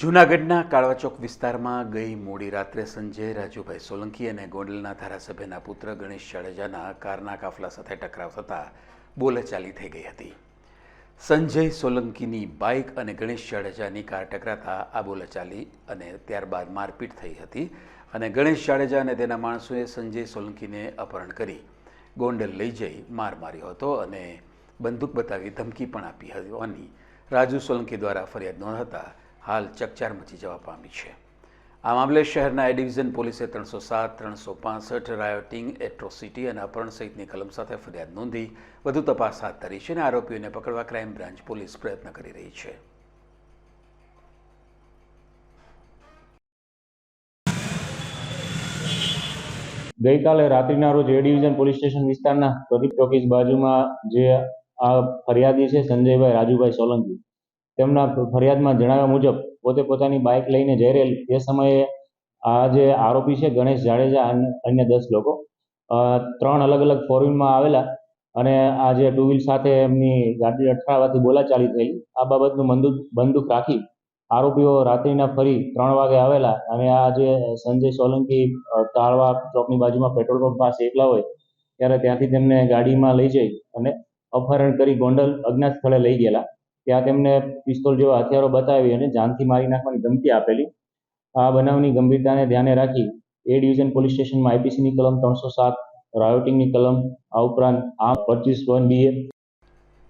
જૂનાગઢના કાળવાચોક વિસ્તારમાં ગઈ મોડી રાત્રે સંજય, રાજુભાઈ સોલંકી અને ગોંડલના ધારાસભ્યના પુત્ર ગણેશ જાડેજાના કારના કાફલા સાથે ટકરાવ થતાં બોલાચાલી થઈ ગઈ હતી. સંજય સોલંકીની બાઇક અને ગણેશ જાડેજાની કાર ટકરાતા આ બોલાચાલી અને ત્યારબાદ મારપીટ થઈ હતી અને ગણેશ જાડેજા અને તેના માણસોએ સંજય સોલંકીને અપહરણ કરી. ગોંડલ લઈ જઈ માર માર્યો હતો અને બંદૂક બતાવી ધમકી પણ આપી હોવાની રાજુ સોલંકી દ્વારા ફરિયાદ નોંધાતા હાલ ચકચાર મચી જવા પામી છે. આ મામલે શહેરના એ ડિવિઝન પોલીસે ત્રણસો સાત, ત્રણસો પાસઠ રાયોટિંગ એટ્રોસિટી અને અપહરણ સહિતની કલમ સાથે ફરિયાદ નોંધી વધુ તપાસ હાથ ધરી છે અને આરોપીઓને પકડવા ક્રાઇમ બ્રાન્ચ પોલીસ પ્રયત્ન કરી રહી છે. ગઈકાલે રાત્રિના રોજ એ ડિવિઝન પોલીસ સ્ટેશન વિસ્તારના પ્રદીપ ટોકીઝ બાજુમાં જે આ ફરિયાદી છે, સંજયભાઈ રાજુભાઈ સોલંકી તેમના ફરિયાદમાં જણાવ્યા મુજબ, પોતે પોતાની બાઇક લઈને જઈ રહેલ તે સમયે આ જે આરોપી છે, ગણેશ જાડેજા અને અન્ય દસ લોકો ત્રણ અલગ અલગ ફોર વ્હીલમાં આવેલા અને આ જે ટુ વ્હીલ સાથે એમની ગાડી અથડાવાથી બોલાચાલી થઈ આ બાબતનું બંદૂક બંદૂક રાખી આરોપીઓ રાત્રિના ફરી ત્રણ વાગે આવેલા અને આ જે સંજય સોલંકી તાળવા ચોકની બાજુમાં પેટ્રોલ પંપ પાસે એકલા હોય, ત્યારે ત્યાંથી તેમને ગાડીમાં લઈ જઈ અને અપહરણ કરી ગોંડલ અજ્ઞાત સ્થળે લઈ ગયેલા. ત્યાં તેમને પિસ્તોલ જેવા હથિયારો બતાવી અને જાનથી મારી નાખવાની ધમકી આપેલી. આ બનાવની ગંભીરતાને ધ્યાને રાખી એ ડિવિઝન પોલીસ સ્ટેશનમાં આઈપીસીની કલમ ત્રણસો સાત, રાયોટિંગની કલમ, આ ઉપરાંત આ પચીસ વન બી